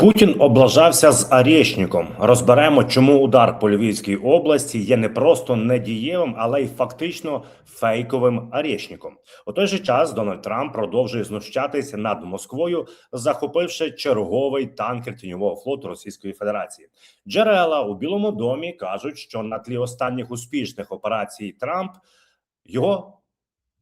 Путін облажався з Арєшніком. Розберемо, чому удар по Львівській області є не просто недієвим, але й фактично фейковим Арєшніком. У той же час Дональд Трамп продовжує знущатися над Москвою, захопивши черговий танкер тіньового флоту Російської Федерації. Джерела у Білому домі кажуть, що на тлі останніх успішних операцій Трамп його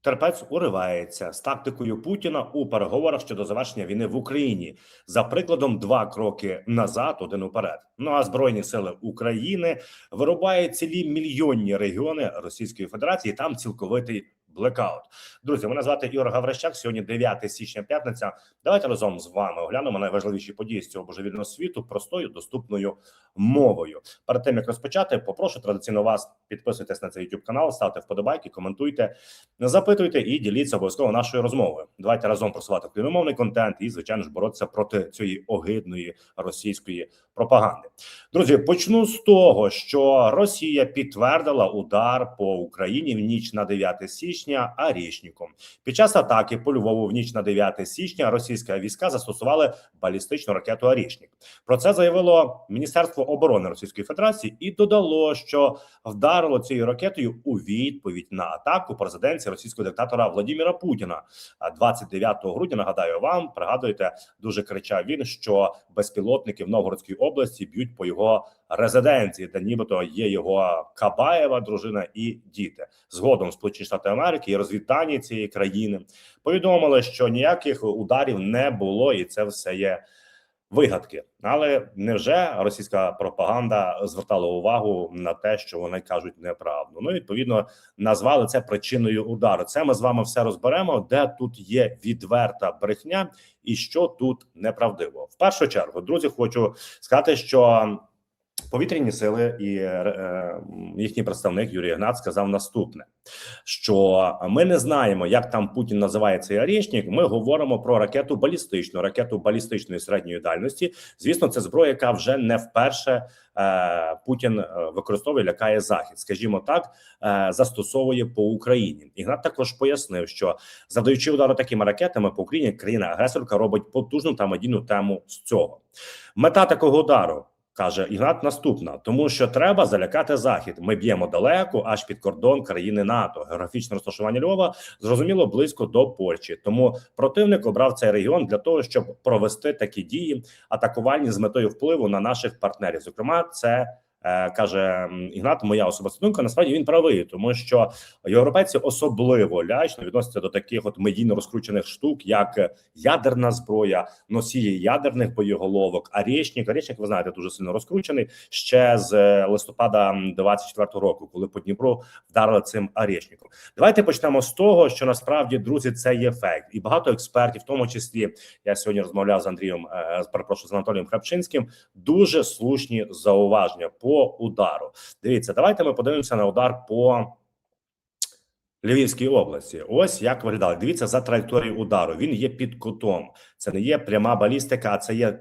терпець уривається з тактикою Путіна у переговорах щодо завершення війни в Україні. За прикладом, два кроки назад, один уперед. Ну а збройні сили України вирубають цілі мільйонні регіони Російської Федерації. Там цілковитий блекаут. Друзі, мене звати Ігор Гаврищак. Сьогодні 9 січня, п'ятниця. Давайте разом з вами оглянемо найважливіші події з цього божевільного світу простою доступною мовою. Перед тим як розпочати, попрошу традиційно вас підписуйтесь на цей YouTube канал, ставте вподобайки, коментуйте, запитуйте і діліться обов'язково нашою розмовою. Давайте разом просувати україномовний контент і, звичайно ж, боротися проти цієї огидної російської пропаганди. Друзі, почну з того, що Росія підтвердила удар по Україні в ніч на 9 січня Арішніком. Під час атаки по Львову в ніч на 9 січня російські війська застосували балістичну ракету Арішнік. Про це заявило Міністерство оборони Російської Федерації і додало, що вдарило цією ракетою у відповідь на атаку президенції російського диктатора Владимира Путіна. А 29 грудня нагадаю вам, пригадуєте, дуже кричав він, що безпілотники в Новгородській області б'ють по його резиденції, де нібито є його Кабаєва дружина і діти. Згодом Сполучені Штати Америки і розвіддані цієї країни повідомили, що ніяких ударів не було, і це все є вигадки. Але невже російська пропаганда звертала увагу на те, що вони кажуть неправду? Ну відповідно назвали це причиною удару. Це ми з вами все розберемо, де тут є відверта брехня і що тут неправдиво. В першу чергу, друзі, хочу сказати, що. Повітряні сили і е, їхній представник Юрій Гнат сказав наступне: що ми не знаємо, як там Путін називає цей арішнік. Ми говоримо про ракету балістичну, ракету балістичної середньої дальності. Звісно, це зброя, яка вже не вперше е, Путін використовує, лякає захід, скажімо так, е, застосовує по Україні. Ігнат також пояснив, що завдаючи удару такими ракетами по Україні, країна агресорка робить потужну та медійну тему з цього. Мета такого удару. Каже Ігнат наступна, тому що треба залякати захід. Ми б'ємо далеко, аж під кордон країни НАТО. Географічне розташування Львова зрозуміло близько до Польщі. Тому противник обрав цей регіон для того, щоб провести такі дії, атакувальні з метою впливу на наших партнерів. Зокрема, це каже Ігнат. Моя особиста думка. Насправді він правий, тому що європейці особливо лячно відносяться до таких от медійно розкручених штук, як ядерна зброя, носії ядерних боєголовок. Арєшнік, Арєшнік, ви знаєте, дуже сильно розкручений ще з листопада 24-го року, коли по Дніпру вдарили цим Арєшніком. Давайте почнемо з того, що насправді друзі це є фейк, і багато експертів, в тому числі я сьогодні розмовляв з Андрієм, е, перепрошую, з Анатолієм Храпчинським. Дуже слушні зауваження по удару. Дивіться, давайте ми подивимося на удар по. Львівській області, ось як виглядали. Дивіться за траєкторією удару. Він є під кутом. Це не є пряма балістика, а це є е,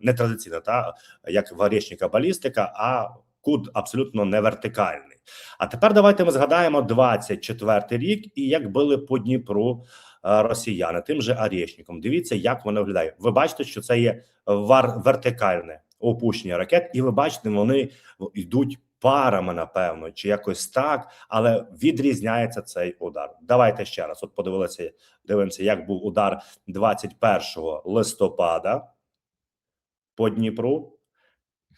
не традиційна, та як в Орєшніка балістика, а кут абсолютно не вертикальний. А тепер давайте ми згадаємо 24-й рік і як били по Дніпру е, росіяни тим же Арєшніком. Дивіться, як воно виглядає. Ви бачите, що це є вар вертикальне опущення ракет, і ви бачите, вони йдуть парами, напевно, чи якось так, але відрізняється цей удар. Давайте ще раз. От подивилися, дивимося, як був удар 21 листопада по Дніпру.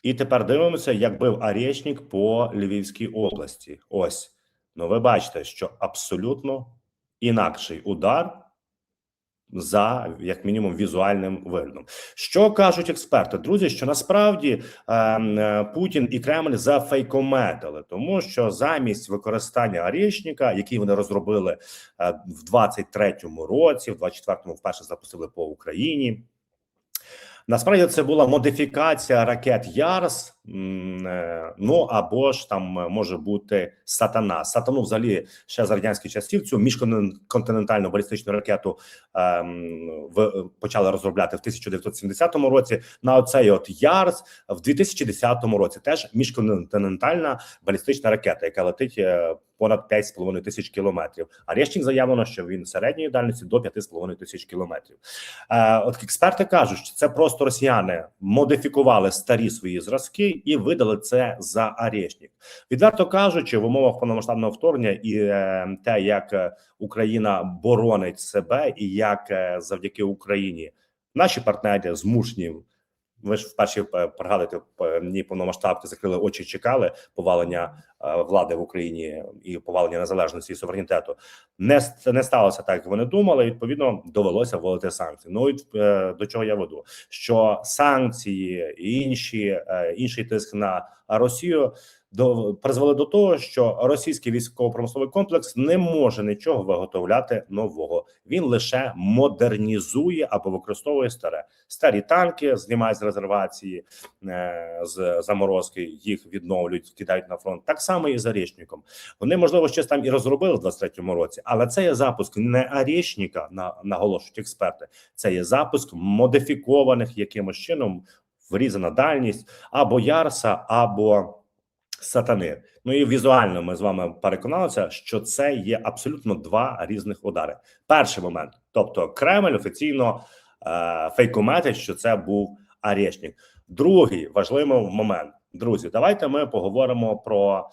І тепер дивимося, як бив Арєшнік по Львівській області. Ось ну, ви бачите, що абсолютно інакший удар за як мінімум візуальним виглядом. Що кажуть експерти, друзі? Що насправді е, Путін і Кремль зафейкометили, тому що замість використання Арєшніка, який вони розробили е, в 23-му році, в 24-му вперше запустили по Україні. Насправді це була модифікація ракет Ярс Ну або ж там е, може бути сатана. Сатану, взагалі, ще за радянських часів цю міжконтинентальну балістичну ракету ем, в почали розробляти в 1970 році. На оцей от Ярс в 2010 році теж міжконтинентальна балістична ракета, яка летить е, понад 5,5 тисяч кілометрів. А Рєщик заявлено, що він середньої дальності до 5,5 тисяч кілометрів. Е, От експерти кажуть, що це просто росіяни модифікували старі свої зразки і видали це за Арєшнік. Відверто кажучи, в умовах повномасштабного вторгнення і е, те, як е, Україна боронить себе, і як е, завдяки Україні наші партнери змушені. Ви ж вперше е, пригадати ні дні повномасштабки закрили очі, чекали повалення е, влади в Україні і повалення незалежності і суверенітету. Не не сталося так, як вони думали. Відповідно, довелося вводити санкції. Ну і е, до чого я веду? Що санкції і інші е, інший тиск на Росію до призвели до того, що російський військово-промисловий комплекс не може нічого виготовляти нового. Він лише модернізує або використовує старе старі танки, знімають з резервації е, з заморозки, їх відновлюють, кидають на фронт. Так само і з Арєшніком. Вони можливо щось там і розробили в 23-му році, але це є запуск не Арєшніка, на наголошують експерти. Це є запуск модифікованих якимось чином врізана дальність або Ярса, або сатани. Ну і візуально ми з вами переконалися, що це є абсолютно два різних удари. Перший момент, тобто Кремль офіційно е, фейкометить, що це був арешник. Другий важливий момент, друзі. Давайте ми поговоримо про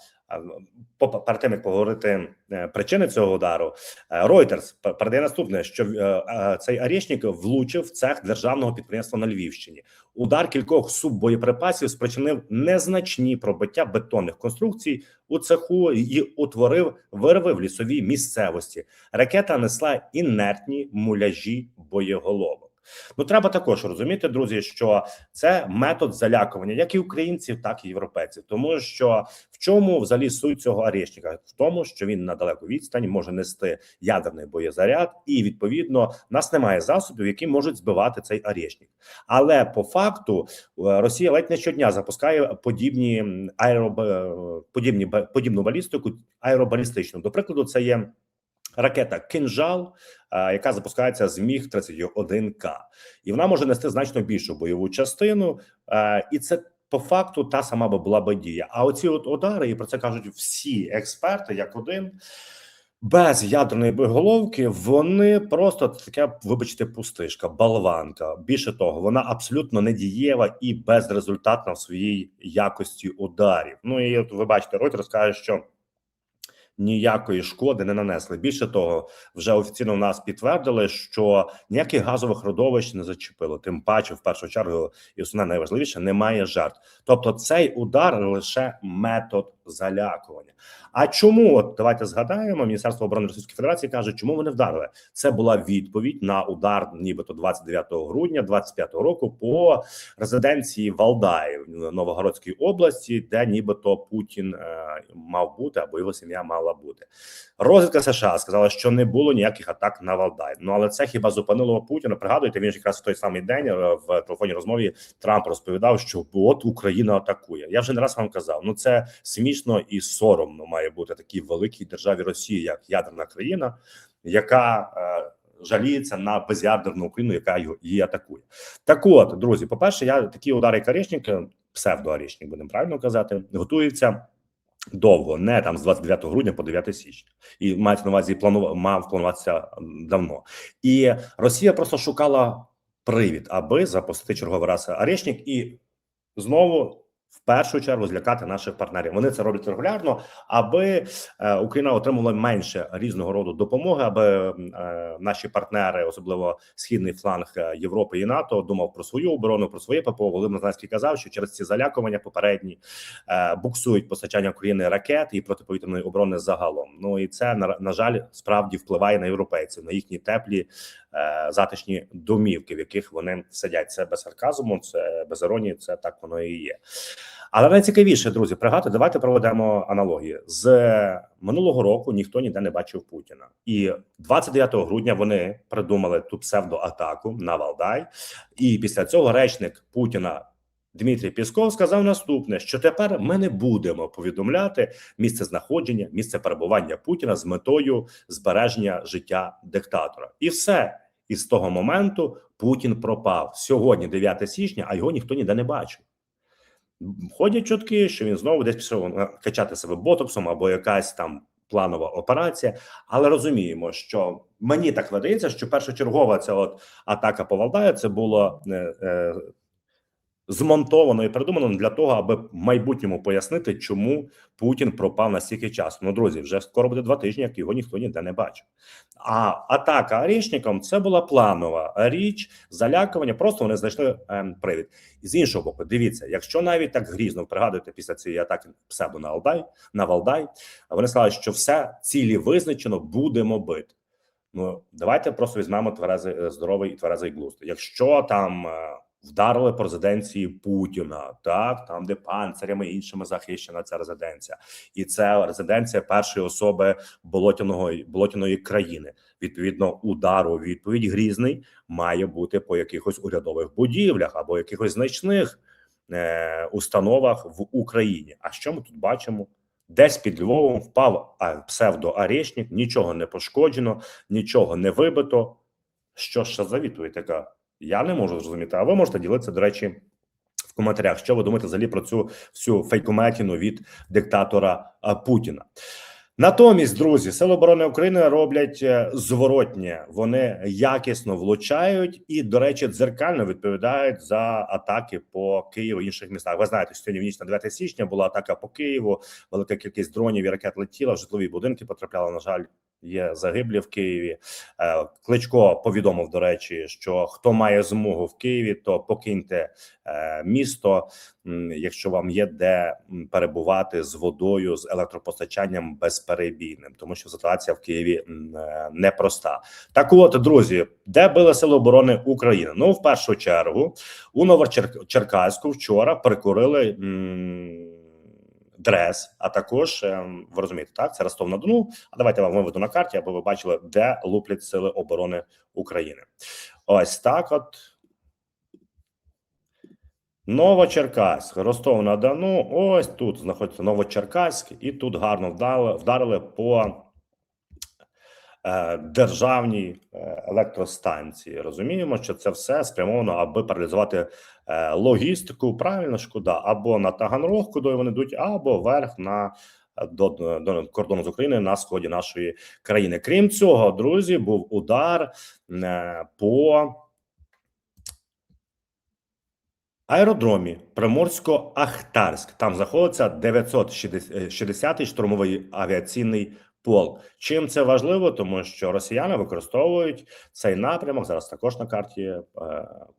перед тим, як поговорити е, причини цього удару. Е, Reuters передає наступне, що е, цей Арєшнік влучив в цех державного підприємства на Львівщині. Удар кількох суббоєприпасів спричинив незначні пробиття бетонних конструкцій у цеху і утворив вирви в лісовій місцевості. Ракета несла інертні муляжі боєголовок. Ну треба також розуміти, друзі, що це метод залякування як і українців, так і європейців, тому що в чому взагалі суть цього арешника? В тому, що він на далеку відстані може нести ядерний боєзаряд, і відповідно нас немає засобів, які можуть збивати цей арешник. Але по факту е, Росія ледь не щодня запускає подібні аероб... е, подібні подібну балістику аеробалістичну. До прикладу, це є ракета Кинжал, е, яка запускається з міг 31 к і вона може нести значно більшу бойову частину, е, і це. По факту та сама би була би дія. А оці от удари, і про це кажуть всі експерти, як один, без ядерної боєголовки, вони просто таке, вибачте, пустишка, болванка. Більше того, вона абсолютно недієва і безрезультатна в своїй якості ударів. Ну і от ви бачите, Reuters каже, що ніякої шкоди не нанесли. Більше того, вже офіційно в нас підтвердили, що ніяких газових родовищ не зачепило. Тим паче, в першу чергу, і основне найважливіше, немає жертв. Тобто, цей удар лише метод залякування. А чому от давайте згадаємо? Міністерство оборони Російської Федерації каже, чому вони вдарили? Це була відповідь на удар, нібито 29 грудня 25 року, по резиденції Валдаї в Новогородській області, де нібито Путін е, мав бути або його сім'я мала бути. Розвідка США сказала, що не було ніяких атак на Валдай. Ну але це хіба зупинило Путіна? Пригадуєте, він ж якраз в той самий день е, в телефонній розмові Трамп розповідав, що от Україна атакує. Я вже не раз вам казав. Ну це смішно і соромно має бути такій великій державі Росії, як ядерна країна, яка е, жаліється на безядерну Україну, яка її атакує. Так, от друзі, по перше, я такі удари як Арішник, псевдоарішник, будемо правильно казати, готуються. Довго, не там з 29 грудня по 9 січня, і мається на увазі планував мав плануватися давно. І Росія просто шукала привід, аби запустити черговий раз Арешник і знову в першу чергу злякати наших партнерів. Вони це роблять регулярно, аби е, Україна отримала менше різного роду допомоги, аби е, наші партнери, особливо східний фланг е, Європи і НАТО, думав про свою оборону, про своє ППО. Володимир Зеленський казав, що через ці залякування попередні буксують постачання України ракет і протиповітряної оборони загалом. Ну і це на, жаль справді впливає на європейців, на їхні теплі затишні домівки, в яких вони сидять. Це без сарказму, це без іронії, це так воно і є. Але найцікавіше, друзі, пригадуйте, давайте проведемо аналогії з минулого року. Ніхто ніде не бачив Путіна, і 29 грудня вони придумали ту псевдоатаку на Валдай. І після цього речник Путіна Дмитрій Пісков сказав наступне: що тепер ми не будемо повідомляти місце знаходження, місце перебування Путіна з метою збереження життя диктатора, і все. І з того моменту Путін пропав сьогодні, 9 січня, а його ніхто ніде не бачив. Ходять чутки, що він знову десь пішов качати себе ботоксом або якась там планова операція. Але розуміємо, що мені так видається, що першочергова ця от атака по Валдаю це було е, е, змонтовано і придумано для того, аби в майбутньому пояснити, чому Путін пропав на стільки часу. Ну, друзі, вже скоро буде два тижні, як його ніхто ніде не бачив. А атака Арішником це була планова річ, залякування. Просто вони знайшли ем, привід. І з іншого боку, дивіться, якщо навіть так грізно пригадуєте після цієї атаки псевдо на Алдай на Валдай, вони сказали, що все цілі визначено, будемо бити. Ну давайте просто візьмемо тверезий е, здоровий і тверезий глузд. Якщо там е, вдарили по резиденції Путіна, так там, де панцирями іншими захищена ця резиденція, і це резиденція першої особи болотяного болотяної країни. Відповідно, удару відповідь грізний має бути по якихось урядових будівлях або якихось значних е, установах в Україні. А що ми тут бачимо? Десь під Львовом впав псевдоарешник, нічого не пошкоджено, нічого не вибито. Що це за відповідь така? Я не можу зрозуміти. А ви можете ділитися, до речі, в коментарях. Що ви думаєте взагалі про цю всю фейкометіну від диктатора Путіна? Натомість, друзі, Сили оборони України роблять е, зворотнє. Вони якісно влучають і, до речі, дзеркально відповідають за атаки по Києву і інших містах. Ви знаєте, сьогодні в ніч на 9 січня була атака по Києву. Велика кількість дронів і ракет летіла в житлові будинки. Потрапляла на жаль. Є загиблі в Києві. Е, Кличко повідомив до речі, що хто має змогу в Києві, то покиньте е, місто, якщо вам є де перебувати з водою, з електропостачанням безперебійним, тому що ситуація в Києві е, непроста. Так, от друзі, де били сили оборони України? Ну, в першу чергу, у Новочеркаську вчора прикурили. Дрес, а також ем, ви розумієте, так це Ростов на Дону. А давайте вам виведу на карті, аби ви бачили, де луплять сили оборони України. Ось так. От Новочеркаськ, Ростов на Дону. Ось тут знаходиться Новочеркаськ, і тут гарно вдали, вдарили по е, державній е, електростанції. Розуміємо, що це все спрямовано, аби паралізувати е, логістику. Правильно шкода, або на Таганрог, куди вони йдуть, або вверх на до, до кордону з України на сході нашої країни. Крім цього, друзі, був удар по аеродромі Приморсько-Ахтарськ. Там знаходиться 960-й штурмовий авіаційний полк. Чим це важливо? Тому що росіяни використовують цей напрямок. Зараз також на карті е,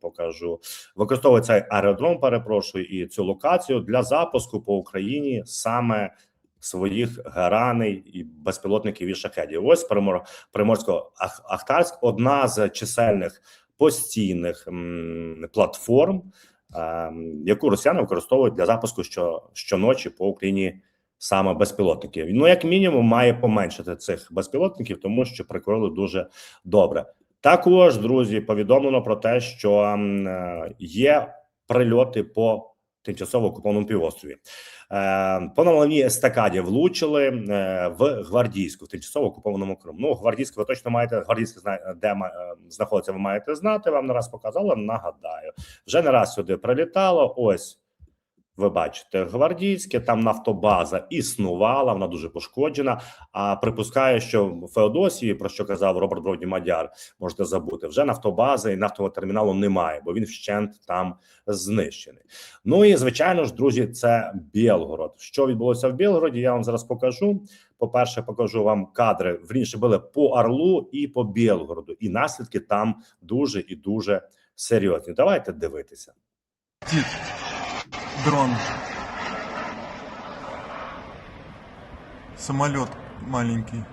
покажу. Використовують цей аеродром. Перепрошую, і цю локацію для запуску по Україні саме своїх гараней і безпілотників і шахедів. Ось Примор, Приморсько-Ахтарськ, одна з чисельних постійних м, платформ, е, яку росіяни використовують для запуску що, щоночі по Україні саме безпілотників. Ну, як мінімум, має поменшити цих безпілотників, тому що прикрили дуже добре. Також друзі повідомлено про те, що е, є прильоти по тимчасово окупованому півострові. Е, по новій естакаді влучили е, в гвардійську в тимчасово окупованому Криму. Ну, гвардійську ви точно маєте гвардійське де знаходиться. Ви маєте знати. Вам не раз показала. Нагадаю, вже не раз сюди прилітало. Ось ви бачите, гвардійське там нафтобаза існувала, вона дуже пошкоджена. А припускаю, що в Феодосії, про що казав Роберт Бродні Мадяр, можете забути, вже нафтобази і нафтового терміналу немає, бо він вщент там знищений. Ну і звичайно ж, друзі, це Білгород. Що відбулося в Білгороді? Я вам зараз покажу. По перше, покажу вам кадри. Вірніше були по Орлу і по Білгороду, і наслідки там дуже і дуже серйозні. Давайте дивитися. Дрон. Самолет маленький.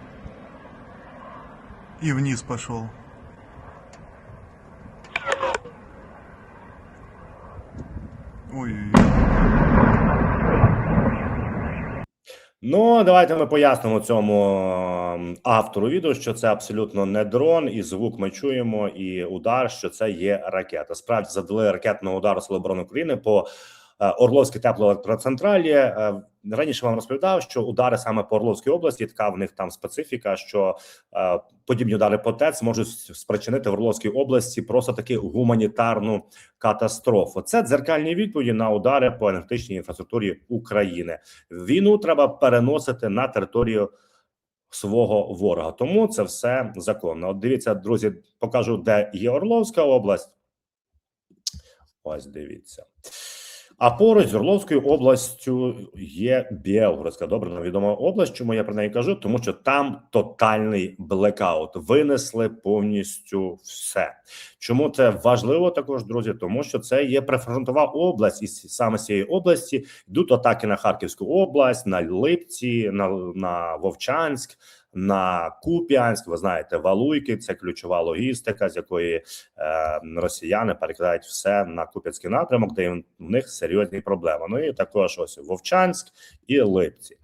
И вниз пошел. Ой-ой-ой. Ну, давайте ми пояснимо цьому ем, автору відео, що це абсолютно не дрон, і звук ми чуємо, і удар, що це є ракета. Справді завдали ракетного удару Сили оборони України по е, Орловській теплоелектроцентралі. Е, Раніше вам розповідав, що удари саме по Орловській області, така в них там специфіка, що е, подібні удари по ТЕЦ можуть спричинити в Орловській області просто таки гуманітарну катастрофу. Це дзеркальні відповіді на удари по енергетичній інфраструктурі України. Війну треба переносити на територію свого ворога. Тому це все законно. От дивіться, друзі, покажу, де є Орловська область. Ось дивіться. А поруч з Орловською областю є Білгородська, добре нам відома область. Чому я про неї кажу? Тому що там тотальний блекаут. Винесли повністю все. Чому це важливо також, друзі? Тому що це є прифронтова область, і саме з цієї області йдуть атаки на Харківську область, на Липці, на, на Вовчанськ. На Куп'янськ, ви знаєте, Валуйки це ключова логістика, з якої е, росіяни перекидають все на Куп'янський напрямок, де в них серйозні проблеми. Ну і також ось Вовчанськ і Липці.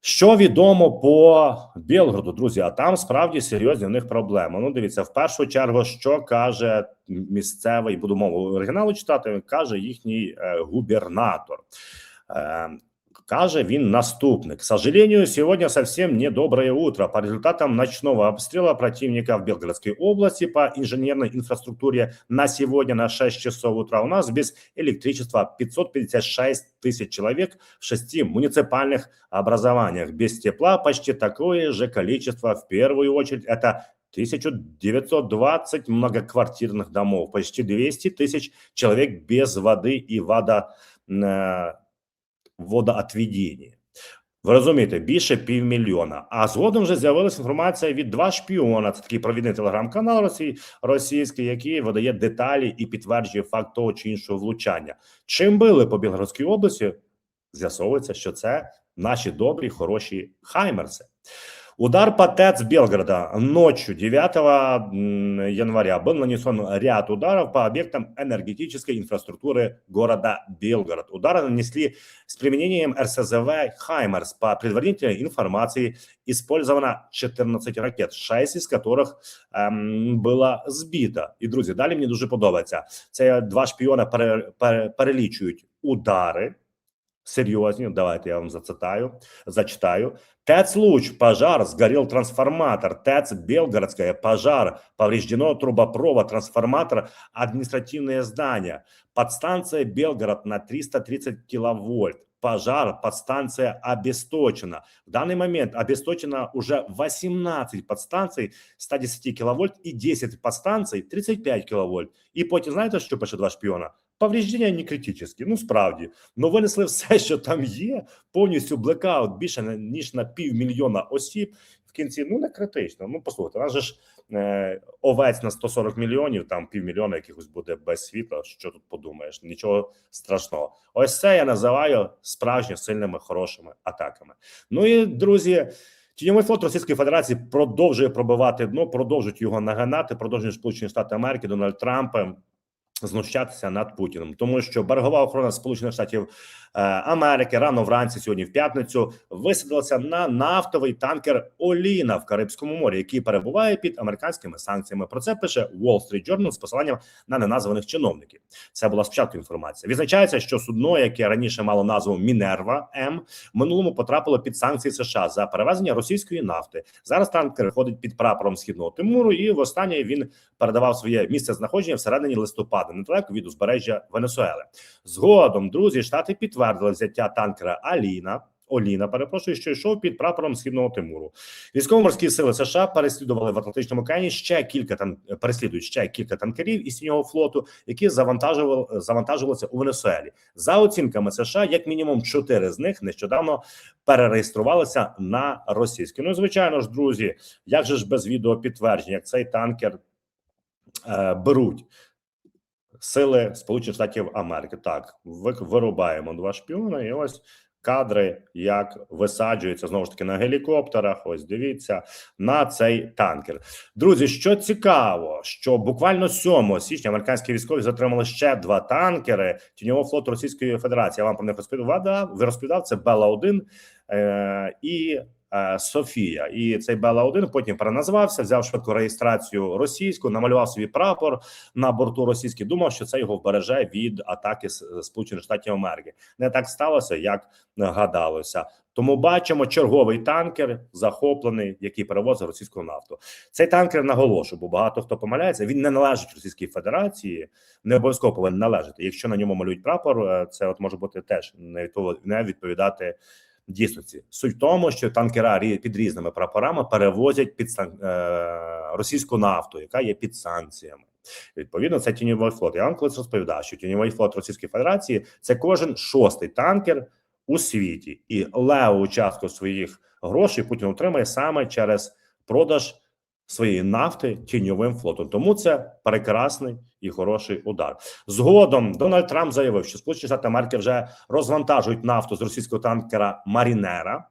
Що відомо по Білгороду, друзі? А там справді серйозні в них проблеми. Ну, дивіться, в першу чергу, що каже місцевий, буду мову оригіналу читати, каже їхній е, губернатор. Е, Каже він наступник. К сожалению, сегодня совсем не доброе утро. По результатам ночного обстрела противника в Белгородской области по инженерной инфраструктуре на сегодня на 6 часов утра у нас без электричества 556 тысяч человек в шести муниципальных образованиях. Без тепла почти такое же количество. В первую очередь это 1920 многоквартирных домов, почти 200 тысяч человек без воды и вода водоотведіння. Ви розумієте, більше півмільйона. А згодом вже з'явилася інформація від два шпіона. Це такий провідний телеграм-канал Росії, російський, який видає деталі і підтверджує факт того чи іншого влучання. Чим били по Білгородській області? З'ясовується, що це наші добрі, хороші хаймерси. Удар по ТЭЦ Белгорода ночью 9 января был нанесен ряд ударов по объектам энергетической инфраструктуры города Белгород. Удары нанесли с применением РСЗВ «Хаймерс». По предварительной информации использовано 14 ракет, 6 із которых ем, було збито. І, друзі, далі мені дуже подобається. Це два шпіона пере, пере, перелічують удари, серьезні. Давайте я вам зацитаю, зачитаю. ТЭЦ «Луч», пожар, сгорел трансформатор. ТЭЦ «Белгородская», пожар, повреждено трубопровод, трансформатор, административное здание. Подстанция «Белгород» на 330 киловольт. Пожар, подстанция обесточена. В данный момент обесточено уже 18 подстанций 110 киловольт и 10 подстанций 35 киловольт. І потім знаєте, що пише два шпіона? Повреждення не критичні, ну справді, ну винесли все, що там є, повністю блекаут більше ніж на півмільйона осіб. В кінці ну не критично. Ну послухайте, нас же ж е, овець на 140 мільйонів, там півмільйона якихось буде без світла. Що тут подумаєш? Нічого страшного. Ось це я називаю справжньо сильними хорошими атаками. Ну і друзі. Тіньовий флот Російської Федерації продовжує пробивати дно, продовжують його наганати, продовжують Сполучені Штати Америки, Дональд Трамп знущатися над Путіним, тому що берегова охорона Сполучених Штатів е, Америки рано вранці, сьогодні в п'ятницю, висадилася на нафтовий танкер Оліна в Карибському морі, який перебуває під американськими санкціями. Про це пише Wall Street Journal з посиланням на неназваних чиновників. Це була спочатку інформація. Відзначається, що судно, яке раніше мало назву Мінерва М, минулому потрапило під санкції США за перевезення російської нафти. Зараз танкер ходить під прапором східного Тимуру, і востаннє він передавав своє місце знаходження всередині листопада, недалеко від узбережжя Венесуели. Згодом друзі штати підтвердили взяття танкера Аліна. Оліна, перепрошую, що йшов під прапором східного Тимуру. Військово-морські сили США переслідували в Атлантичному океані ще кілька тан переслідують ще кілька танкерів із синього флоту, які завантажували завантажувалися у Венесуелі. За оцінками США, як мінімум чотири з них нещодавно перереєструвалися на російські. Ну, звичайно ж, друзі, як же ж без відео підтвердження, як цей танкер беруть сили Сполучених Штатів Америки. Так, вирубаємо два шпіони, і ось кадри, як висаджуються знову ж таки на гелікоптерах. Ось дивіться на цей танкер. Друзі, що цікаво, що буквально 7 січня американські військові затримали ще два танкери тіньового флоту Російської Федерації. Я вам про них розповідав. Розповідав це Бела 1 е, і е, Софія. І цей Бела 1 потім переназвався, взяв швидку реєстрацію російську, намалював свій прапор на борту російський. Думав, що це його вбереже від атаки Сполучених Штатів Америки. Не так сталося, як гадалося. Тому бачимо черговий танкер захоплений, який перевозить російську нафту. Цей танкер наголошую, бо багато хто помиляється. Він не належить Російській Федерації, не обов'язково повинен належати. Якщо на ньому малюють прапор, е, це от може бути теж не відповідати дійсності. Суть в тому, що танкера під різними прапорами перевозять під сан- е, російську нафту, яка є під санкціями. Відповідно, це тіньовий флот. Я вам колись розповідав, що тіньовий флот Російської Федерації це кожен шостий танкер у світі, і леву частку своїх грошей Путін отримає саме через продаж своєї нафти тіньовим флотом. Тому це прекрасний і хороший удар. Згодом Дональд Трамп заявив, що Сполучені Штати Америки вже розвантажують нафту з російського танкера Марінера.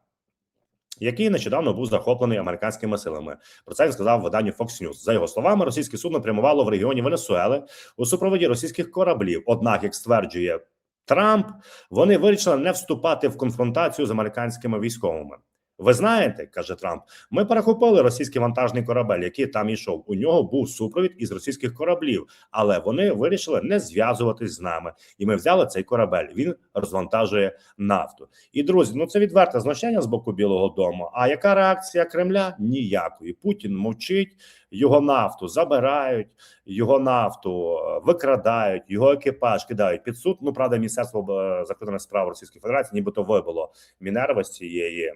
Який нещодавно був захоплений американськими силами, про це він сказав виданню Fox News. За його словами, російське судно прямувало в регіоні Венесуели у супроводі російських кораблів. Однак, як стверджує Трамп, вони вирішили не вступати в конфронтацію з американськими військовими. Ви знаєте, каже Трамп, ми перехопили російський вантажний корабель, який там ішов. У нього був супровід із російських кораблів, але вони вирішили не зв'язуватись з нами, і ми взяли цей корабель. Він розвантажує нафту. І друзі, ну це відверте знущання з боку Білого Дому. А яка реакція Кремля? Ніякої. Путін мовчить, його нафту забирають, його нафту е, викрадають, його екіпаж кидають під суд. Ну правда, міністерство е, закордонних справ Російської Федерації, нібито вибило Мінерва з цієї е,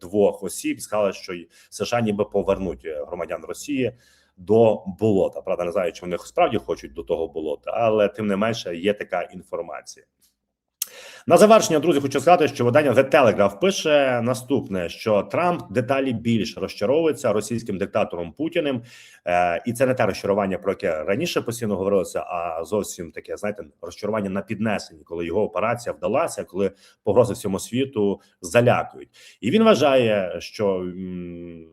двох осіб. Сказали, що США ніби повернуть громадян Росії. До болота правда, не знаю, чи вони справді хочуть до того болота, але тим не менше є така інформація. На завершення, друзі, хочу сказати, що видання The Telegraph пише наступне: що Трамп деталі більш розчаровується російським диктатором Путіним, е, і це не те розчарування, про яке раніше постійно говорилося, а зовсім таке, знаєте, розчарування на піднесенні, коли його операція вдалася, коли погрози всьому світу залякують, і він вважає, що. м,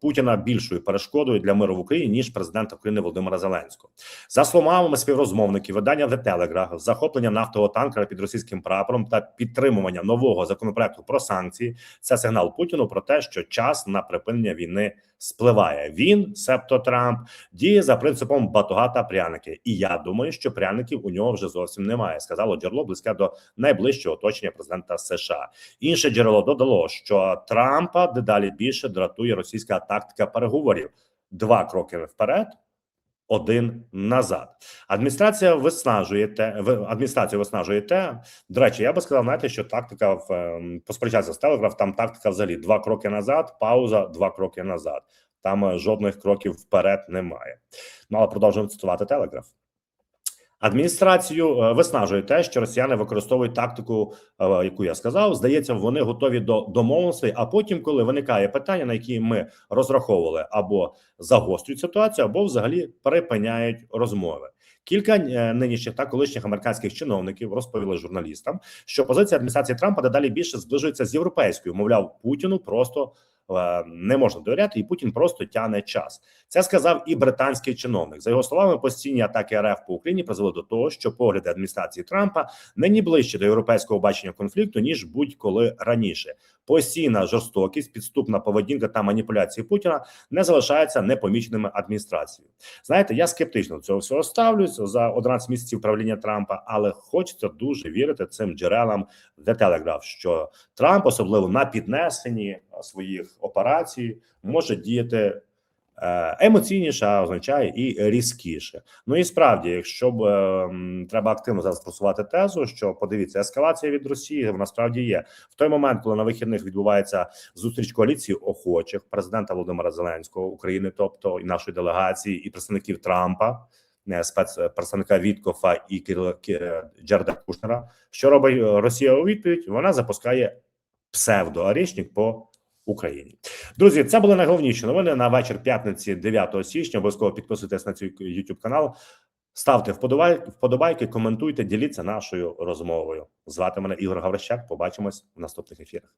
Путіна більшою перешкодою для миру в Україні ніж президента України Володимира Зеленського. За словами співрозмовників, видання The Telegraph, захоплення нафтового танкера під російським прапором та підтримування нового законопроекту про санкції це сигнал Путіну про те, що час на припинення війни спливає. Він, себто Трамп, діє за принципом батога та пряники. І я думаю, що пряників у нього вже зовсім немає. Сказало джерело близьке до найближчого оточення президента США. Інше джерело додало, що Трампа дедалі більше дратує російська тактика переговорів: два кроки вперед. Один назад адміністрація виснажує те, адміністрація виснажує те. До речі, я би сказав, знаєте, що тактика в ем, посперечатися з Телеграф, там тактика взагалі два кроки назад, пауза, два кроки назад. Там е, жодних кроків вперед немає. Ну але продовжуємо цитувати Телеграф. Адміністрацію е, виснажує те, що росіяни використовують тактику, е, яку я сказав. Здається, вони готові до домовленостей. А потім, коли виникає питання, на які ми розраховували, або загострюють ситуацію, або взагалі припиняють розмови. Кілька е, нинішніх та колишніх американських чиновників розповіли журналістам, що позиція адміністрації Трампа дедалі більше зближується з європейською. Мовляв, Путіну просто е, не можна довіряти, і Путін просто тягне час. Це сказав і британський чиновник. За його словами, постійні атаки РФ по Україні призвели до того, що погляди адміністрації Трампа нині ближче до європейського бачення конфлікту ніж будь-коли раніше. Постійна жорстокість, підступна поведінка та маніпуляції Путіна не залишаються непоміченими адміністрацією. Знаєте, я скептично до цього всього ставлюсь за 11 місяців правління Трампа, але хочеться дуже вірити цим джерелам The Telegraph, що Трамп, особливо на піднесенні своїх операцій, може діяти е, емоційніше, означає і різкіше. Ну і справді, якщо б е, треба активно зараз просувати тезу, що подивіться, ескалація від Росії вона справді є в той момент, коли на вихідних відбувається зустріч коаліції охочих президента Володимира Зеленського України, тобто і нашої делегації, і представників Трампа. е, Спецпредставника Віткофа і Джерда Кушнера. Що робить Росія у відповідь? Вона запускає псевдоарішник по Україні. Друзі, це були найголовніші новини на вечір п'ятниці, 9 січня. Обов'язково підписуйтесь на цей YouTube канал. Ставте вподобайки, коментуйте, діліться нашою розмовою. Звати мене Ігор Гаврищак. Побачимось в наступних ефірах.